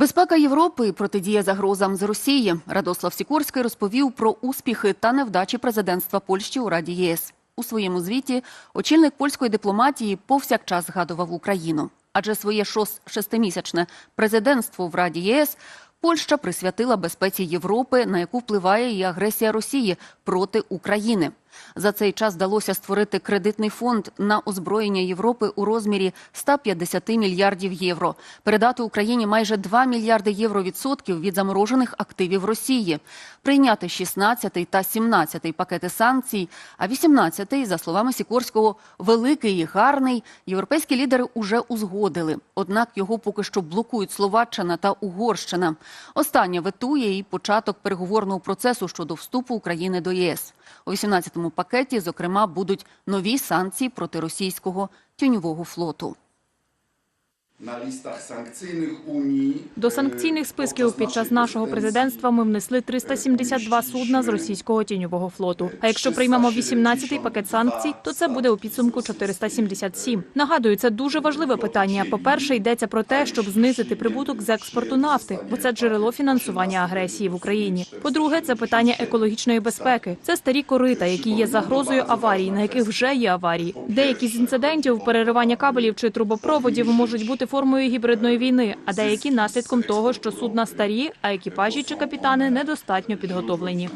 Безпека Європи і протидія загрозам з Росії. Радослав Сікорський розповів про успіхи та невдачі президентства Польщі у Раді ЄС. У своєму звіті очільник польської дипломатії повсякчас згадував Україну. Адже своє шестимісячне президентство в Раді ЄС Польща присвятила безпеці Європи, на яку впливає і агресія Росії проти України. За цей час вдалося створити кредитний фонд на озброєння Європи у розмірі 150 мільярдів євро, передати Україні майже 2 мільярди євро відсотків від заморожених активів Росії, прийняти 16 та 17 пакети санкцій, а 18 за словами Сікорського, великий і гарний. Європейські лідери уже узгодили. Однак його поки що блокують Словаччина та Угорщина. Остання ветує і початок переговорного процесу щодо вступу України до ЄС. У 18-му пакеті, зокрема, будуть нові санкції проти російського тюньового флоту. На листах санкційних Унії До санкційних списків під час нашого президентства ми внесли 372 судна з російського тіньового флоту. А якщо приймемо 18-й пакет санкцій, то це буде у підсумку 477. Нагадую, це дуже важливе питання. По-перше, йдеться про те, щоб знизити прибуток з експорту нафти, бо це джерело фінансування агресії в Україні. По-друге, це питання екологічної безпеки. Це старі корита, які є загрозою аварій, на яких вже є аварії. Деякі з інцидентів переривання кабелів чи трубопроводів можуть бути формою гібридної війни, а деякі наслідком того, що судна старі, а екіпажі чи капітани недостатньо підготовлені.